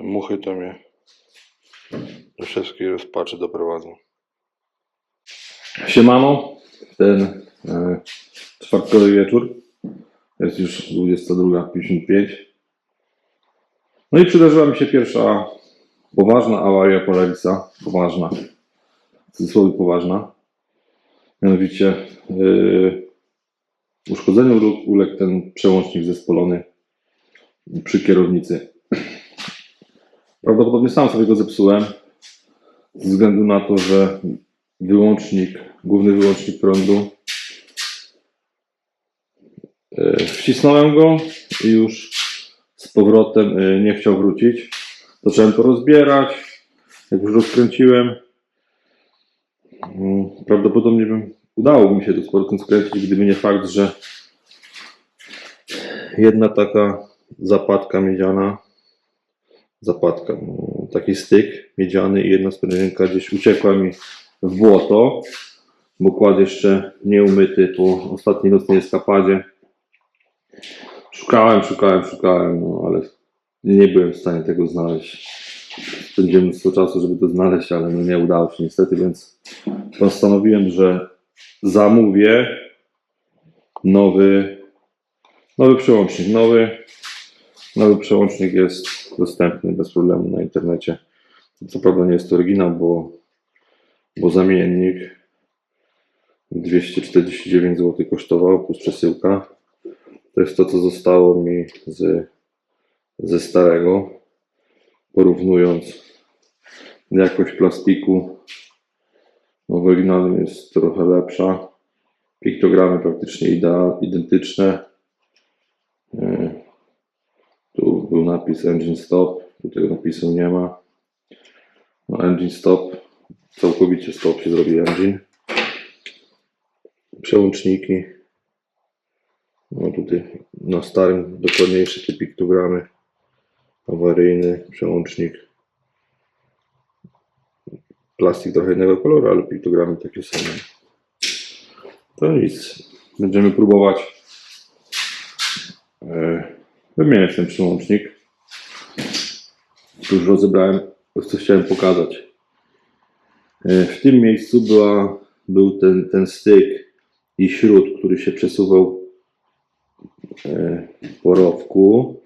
Muchy to mnie do wszystkich rozpaczy doprowadzą. Siemano, ten e, czwartkowy wieczór. Jest już 22.55. No i przydarzyła mi się pierwsza poważna awaria Polarisa. Poważna. W cudzysłowie poważna. Mianowicie yy, uszkodzeniu ule- uległ ten przełącznik zespolony przy kierownicy. Prawdopodobnie sam sobie go zepsułem ze względu na to, że wyłącznik, główny wyłącznik prądu. E, Wcisnąłem go i już z powrotem e, nie chciał wrócić. Zacząłem to rozbierać. Jak już rozkręciłem, mm, prawdopodobnie bym udało mi się to z powrotem skręcić, gdyby nie fakt, że jedna taka zapadka miedziana, zapadka, no, taki styk miedziany i jedna sprężynka gdzieś uciekła mi w błoto, bo kład jeszcze nieumyty po ostatniej nocnej eskapadzie. Szukałem, szukałem, szukałem, no ale nie byłem w stanie tego znaleźć. Spędziłem mnóstwo czasu, żeby to znaleźć, ale no nie udało się niestety, więc postanowiłem, że zamówię nowy, nowy przełącznik. Nowy, nowy przełącznik jest dostępny bez problemu na internecie. Co prawda nie jest to oryginał, bo bo zamiennik 249 zł kosztował plus przesyłka. To jest to, co zostało mi z, ze starego. Porównując jakość plastiku, no w oryginalnym jest trochę lepsza. Piktogramy praktycznie identyczne. E, Tu był napis Engine Stop, tu tego napisu nie ma. No, engine Stop całkowicie stop się zrobi engine. Przełączniki. No tutaj na starym dokładniejsze te piktogramy. Awaryjny przełącznik. Plastik trochę innego koloru, ale piktogramy takie same. To nic. Będziemy próbować e, wymieniać ten przełącznik. Już rozebrałem, co chciałem pokazać. E, W tym miejscu była, był ten, ten styk i śród, który się przesuwał e, po rowku.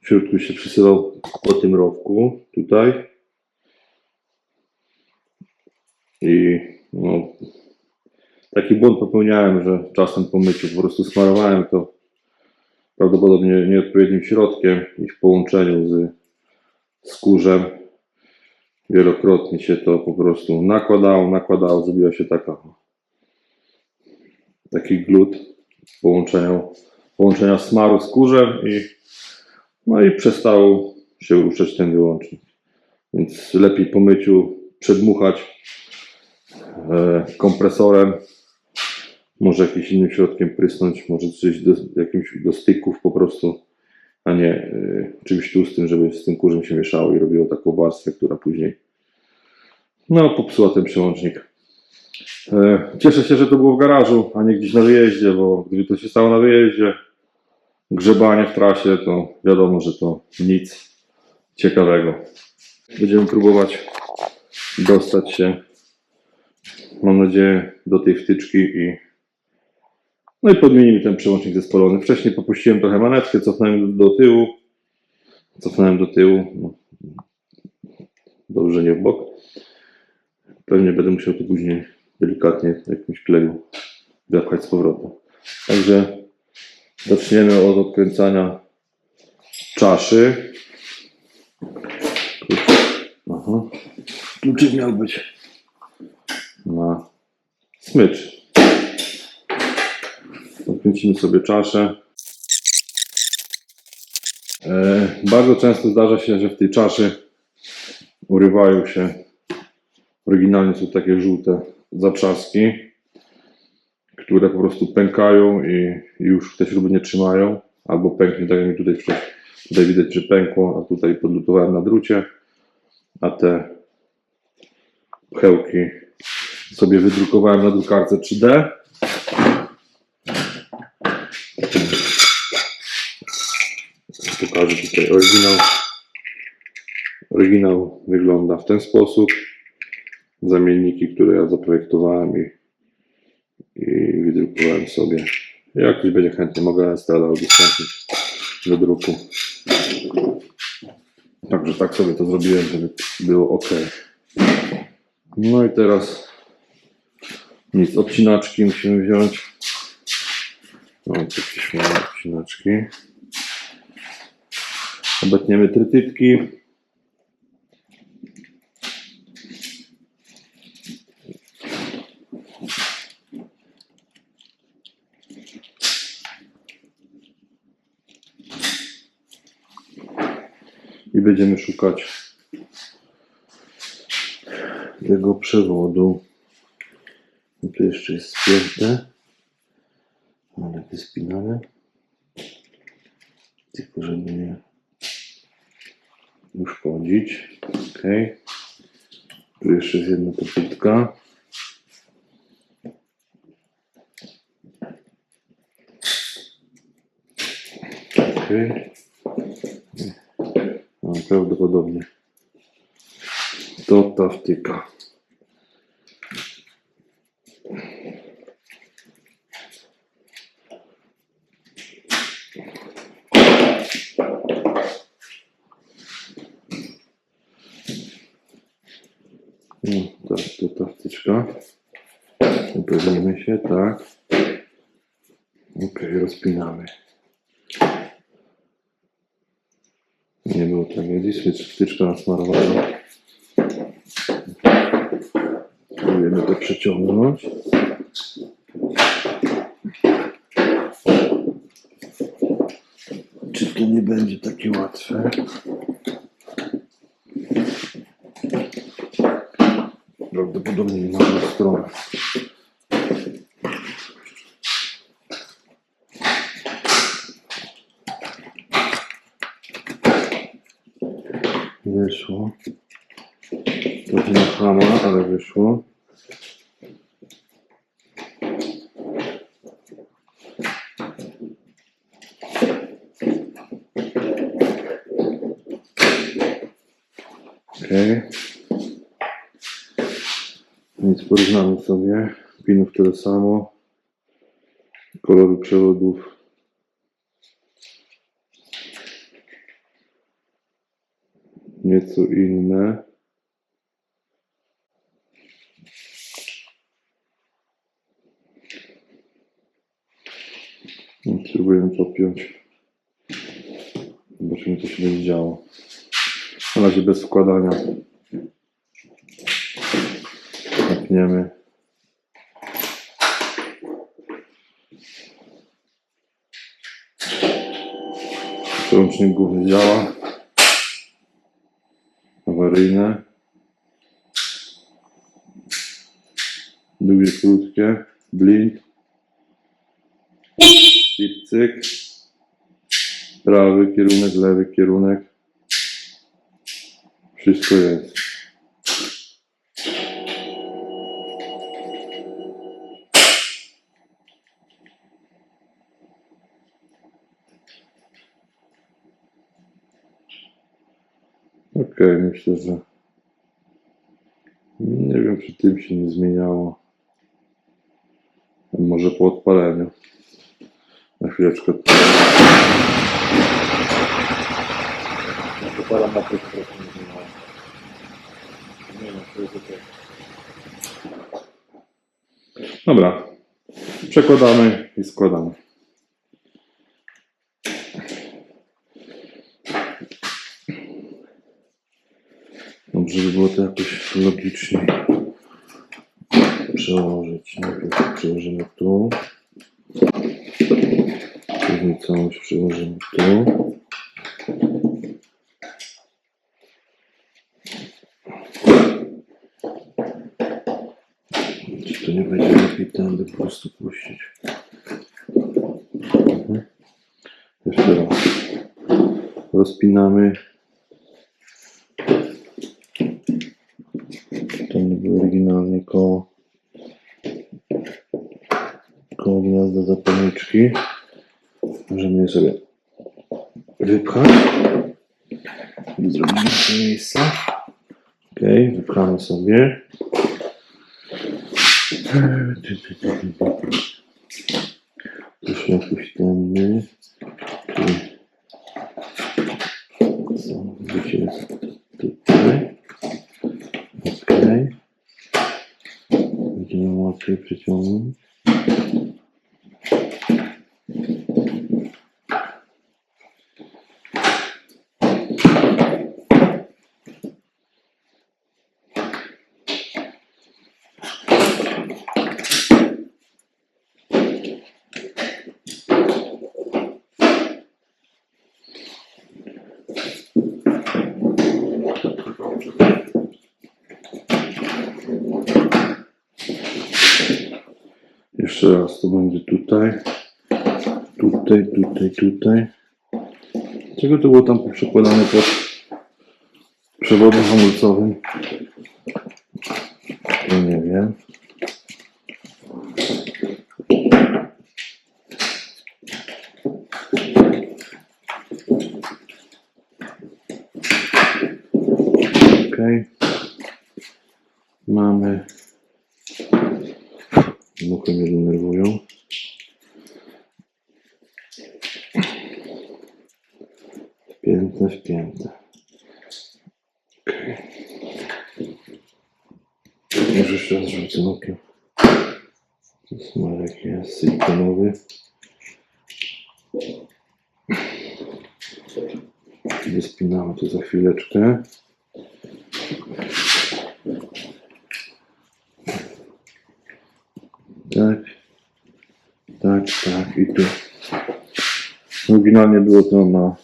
Śród, który się przesuwał po tym rowku, tutaj. I no, taki błąd popełniałem, że czasem po myciu po prostu smarowałem to prawdopodobnie nieodpowiednim środkiem i w połączeniu z, kurzem wielokrotnie się to po prostu nakładało, nakładało, zrobiła się taka taki glut połączenia, połączenia smaru z kurzem i no i przestał się ruszać ten wyłącznik. Więc lepiej po myciu przedmuchać e, kompresorem, może jakimś innym środkiem prysnąć, może coś do, jakimś do styków po prostu, a nie e, czymś tłustym, żeby z tym kurzem się mieszało i robiło taką warstwę, która później no, popsuła ten przełącznik. E, Cieszę się, że to było w garażu, a nie gdzieś na wyjeździe, bo gdyby to się stało na wyjeździe, grzebanie w trasie, to wiadomo, że to nic ciekawego. Będziemy próbować dostać się, mam nadzieję, do tej wtyczki i no i podmienimy ten przełącznik zespolony. Wcześniej popuściłem trochę manetkę, cofnąłem do tyłu, cofnąłem do tyłu, no, dobrze nie w bok. Pewnie będę musiał to później delikatnie jakimś kleju wepchać z powrotem. Także zaczniemy od odkręcania czaszy. Aha. Kluczyk miał być na smycz. Odkręcimy sobie czaszę. E, bardzo często zdarza się, że w tej czaszy urywają się Oryginalnie są takie żółte zatrzaski, które po prostu pękają i już te śruby nie trzymają. Albo pęknie, tak jak mi tutaj, wcześniej- tutaj widać, że pękło, a tutaj podlutowałem na drucie. A te pchełki sobie wydrukowałem na drukarce 3D. Pokażę tutaj oryginał. Oryginał wygląda w ten sposób. Zamienniki, które ja zaprojektowałem i, i wydrukowałem sobie. Jak ktoś będzie chętny, mogę STL udostępnić do druku. Także tak sobie to zrobiłem, żeby było ok. No i teraz nic, odcinaczki musimy wziąć. No, jakieś małe odcinaczki. Obetniemy trytytki. I będziemy szukać tego przewodu. I tu jeszcze jest spięte. Ale wyspinane. Tylko żeby nie uszkodzić. Ok. Tu jeszcze jest jedna popytka. Ok. No, prawdopodobnie to ta wtyka. No, tak, to ta wtyczka. Upewnimy się, tak. Ok, rozpinamy. Nie było tragedii, wtycz- wtyczka nasmarowana. Próbujemy to przeciągnąć. Czy to nie będzie takie łatwe? Prawdopodobnie na stronę. Wyszło. Na chama, ale wyszło. Okej. Więc porównamy sobie. Pinów tyle samo. Kolory przewodów. Nieco inne. No, Spróbujemy podpiąć. Zobaczymy co się będzie działo. Na razie bez wkładania. Napniemy. Prącznik główny działa. Awaryjne. Długie, krótkie. Blind. Cyk, cyk. Prawy kierunek, lewy kierunek. Wszystko jest. Okej, myślę, że nie wiem, czy tym się nie zmieniało. Może po odpaleniu. Na chwileczkę. To parametry zmieniają. Nie no, to jest okej. Dobra. Przekładamy i składamy. Dobrze by było to jakoś logicznie przełożyć. Najpierw przełożymy tu. Później całość przełożymy tu. Czy to nie będzie lepiej tędy po prostu puścić? Mhm. Jeszcze raz. Rozpinamy. Oryginalnie koło, koło gniazda zapalniczki. Możemy je sobie wypchać. Zrobimy to miejsce. Okej, wypchamy sobie. Już jakoś tędy. Wiecie, jest tutaj. Okej. Będziemy łatwiej przyciągnąć. Jeszcze raz to będzie tutaj. Tutaj, tutaj. Czego to było tam przekładane pod przewodem hamulcowym? Ja nie wiem. Okej. Mamy Muchy mnie denerwują. Wpięte, wpięte. Okej. Może jeszcze raz rzucę okiem. To smarek jest silikonowy. Wyspinamy to za chwileczkę. Tak. Tak, tak. I tu. Oryginalnie było to na,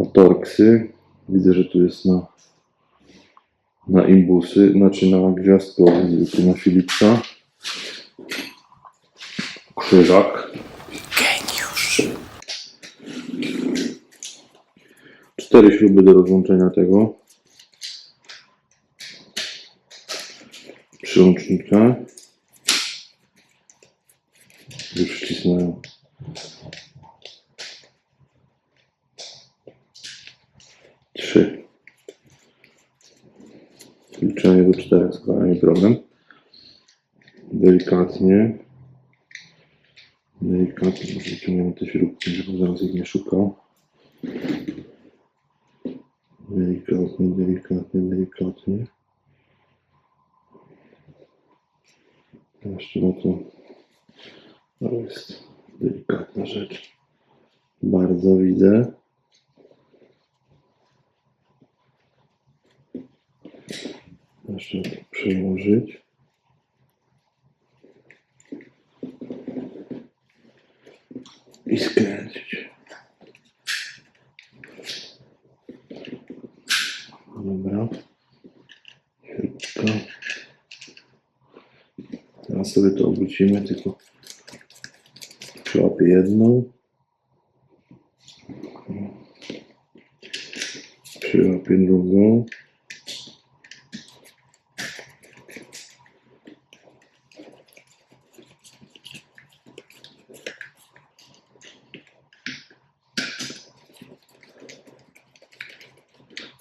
na Torksy. Widzę, że tu jest na, na imbusy, znaczy na gwiazdkowy, zwykły na Philipsa. Krzyżak. Geniusz. Cztery śruby do rozłączenia tego. Przyłącznika. Już wcisnąłem. Trzy. Liczenie do czterech spokojnie problem. Delikatnie. Delikatnie, może wyciągniemy te śrubki, żeby zaraz ich nie szukał. Delikatnie, delikatnie, delikatnie. Jeszcze to. To jest delikatna rzecz. Bardzo widzę. Jeszcze to przełożyć. I skręcić. Dobra. Śrubka. Teraz sobie to obrócimy, tylko przełapię jedną. Przełapię drugą.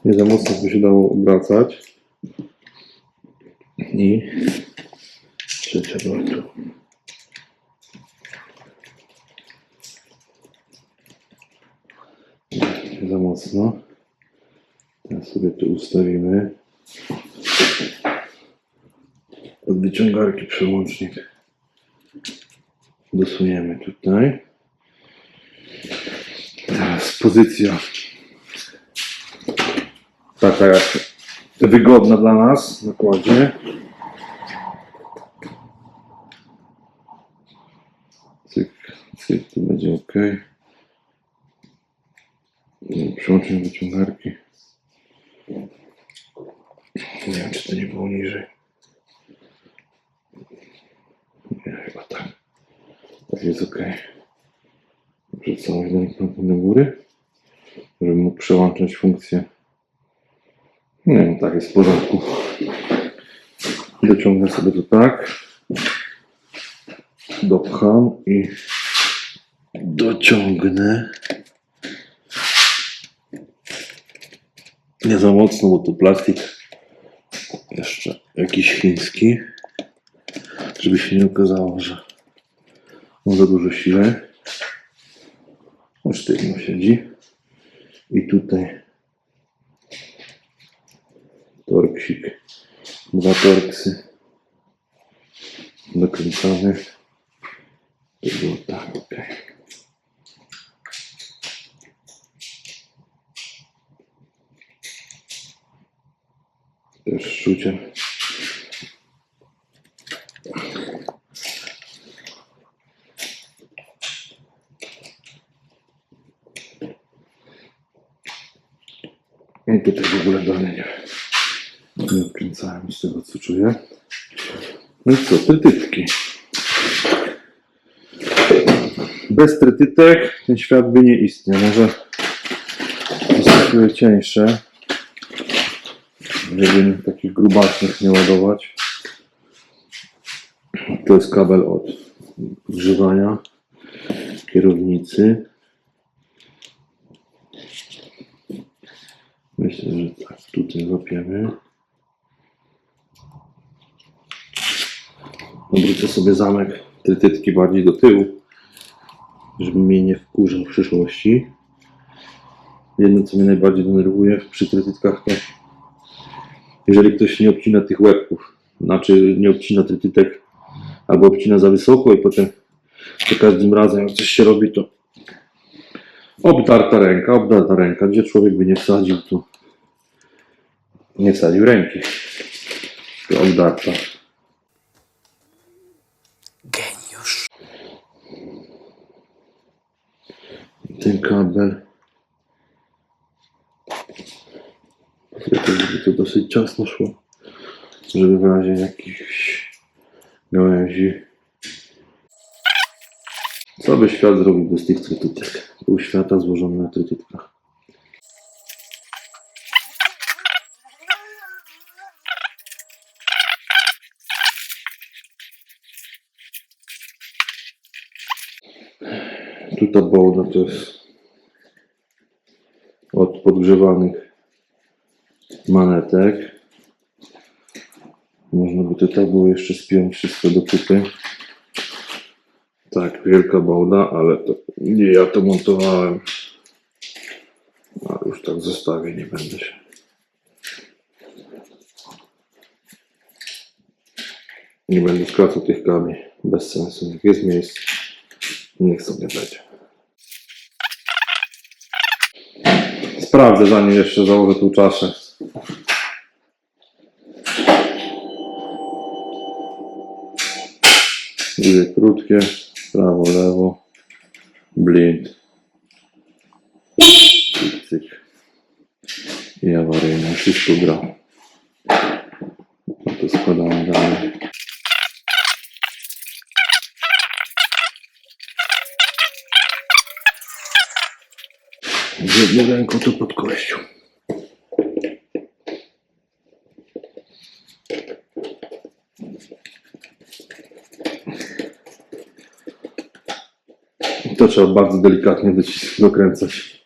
Nie za mocno by się dało obracać. I trzecia była tu. Nie za mocno. Teraz sobie tu ustawimy. Od wyciągarki przełącznik dosuniemy tutaj. Teraz pozycja taka jak wygodna dla nas dokładnie. Cyk, cyk, to będzie ok. Przełącznik wyciągarki. Nie wiem, czy to nie było niżej. Nie, chyba tak. Tak jest ok. Wrzucamy delikatnie do góry, żeby mógł przełączać funkcję nie, no tak jest w porządku. Dociągnę sobie to tak. Dopcham i dociągnę. Nie za mocno, bo to plastik. Jeszcze jakiś chiński. Żeby się nie okazało, że ma za dużo siły. O sztywno siedzi. I tutaj torksik. Dwa torksy. Dokręcamy. To było tak, ok. Też szczuciem. I tutaj w ogóle dalej nie, nie odkręcałem z tego co czuję. No i co, trytytki. Bez trytytek ten świat by nie istniał. Może zostały cieńsze, żeby takich grubasznych nie ładować. To jest kabel od grzewania kierownicy. Myślę, że tak, tutaj łapiemy. Obrócę sobie zamek trytytki bardziej do tyłu, żeby mnie nie wkurzał w przyszłości. Jedno, co mnie najbardziej denerwuje przy trytytkach, to jeżeli ktoś nie obcina tych łebków, znaczy nie obcina trytytek, albo obcina za wysoko i potem za każdym razem jak coś się robi, to obdarta ręka, obdarta ręka, gdzie człowiek by nie wsadził, to nie wsadził ręki. To obdarta. Geniusz. ten kabel. Żeby to dosyć ciasno szło, żeby w razie jakichś gałęzi. Co by świat zrobił bez tych trytytek? Pół świata złożony na trytytkach. Tu ta to jest od podgrzewanych manetek. Można by to tak było jeszcze spiąć wszystko do kupy. Tak, wielka bołda, ale to nie ja to montowałem. Ale już tak zostawię, nie będę się. Nie będę skracał tych kabli. Bez sensu. Jak jest miejsce, niech sobie będzie. Sprawdzę zanim jeszcze założę tą czaszę. Dwie krótkie, prawo, lewo, blind. Cyk. I awaryjne, wszystko gra. No to składamy dalej. Z jedną ręką to pod kościół. To trzeba bardzo delikatnie docis- dokręcać.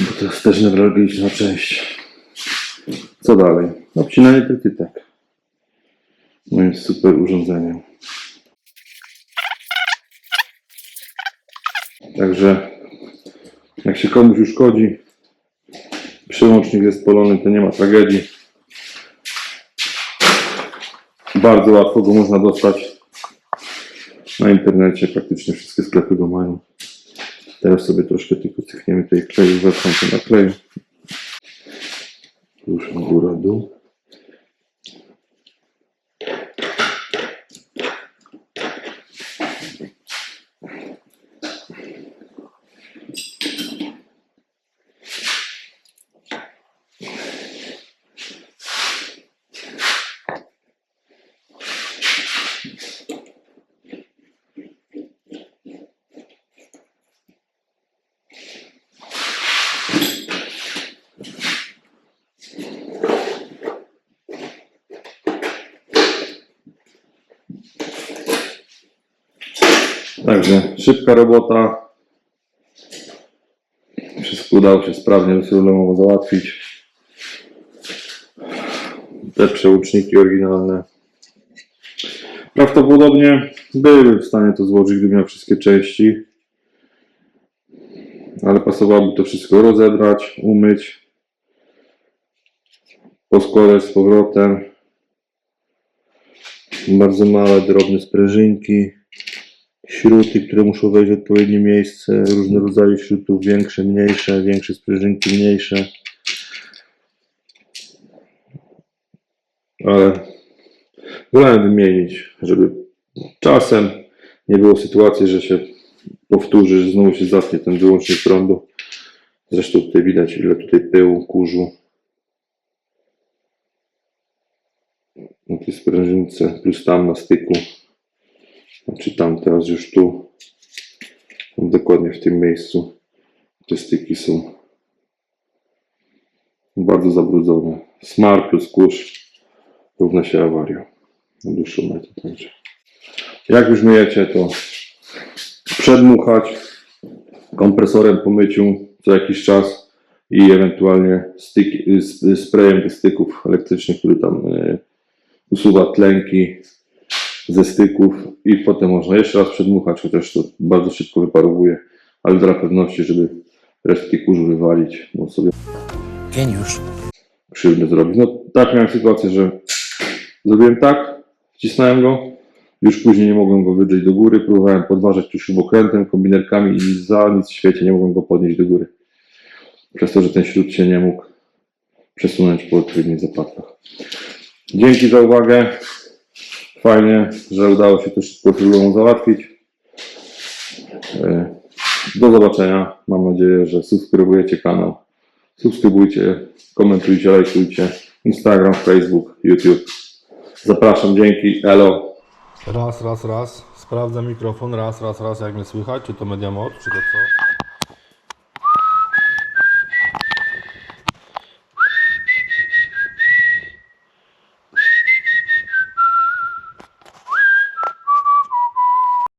Bo to jest też newralgiczna część. Co dalej? Obcinanie trytytek. Moim super urządzeniem. Także jak się komuś uszkodzi, przyłącznik jest spolony, to nie ma tragedii. Bardzo łatwo go można dostać na internecie, praktycznie wszystkie sklepy go mają. Teraz sobie troszkę tylko cychniemy tej kleju, wepcham to na kleju. Ruszam góra, dół. Także szybka robota. Wszystko udało się sprawnie, bezproblemowo załatwić. Te przełączniki oryginalne. Prawdopodobnie byłbym w stanie to złożyć, gdybym miał wszystkie części. Ale pasowałoby to wszystko rozebrać, umyć, poskładać z powrotem. Bardzo małe, drobne sprężynki. Śruty, które muszą wejść w odpowiednie miejsce. Różne rodzaje śrutów, większe, mniejsze, większe sprężynki, mniejsze. Ale wolałem wymienić, żeby czasem nie było sytuacji, że się powtórzy, że znowu się zatnie ten wyłącznik prądu. Zresztą tutaj widać, ile tutaj pyłu, kurzu. Na tej sprężynce, plus tam na styku. Znaczy tam teraz już tu. Dokładnie w tym miejscu. Te styki są bardzo zabrudzone. Smar plus kurz równa się awaria. Na dłuższą metę także. Jak już myjecie, to przedmuchać kompresorem po myciu co jakiś czas i ewentualnie styki, z- sprayem do styków elektrycznych, który tam e, usuwa tlenki ze styków i potem można jeszcze raz przedmuchać, chociaż to bardzo szybko wyparowuje, ale dla pewności, żeby resztki kurzu wywalić, bo sobie Geniusz. krzywdę zrobić. No tak miałem sytuację, że zrobiłem tak, wcisnąłem go, już później nie mogłem go wydrzeć do góry, próbowałem podważać tu śrubokrętem, kombinerkami i za nic w świecie nie mogłem go podnieść do góry. Przez to, że ten śrub się nie mógł przesunąć po odpowiednich zapatkach. Dzięki za uwagę. Fajnie, że udało się to szybko próbą załatwić. E, Do zobaczenia. Mam nadzieję, że subskrybujecie kanał. Subskrybujcie, komentujcie, lajkujcie. Instagram, Facebook, YouTube. Zapraszam, dzięki, elo. Raz, raz, raz. Sprawdzam mikrofon, raz, raz, raz, jak mnie słychać, czy to media mod, czy to co.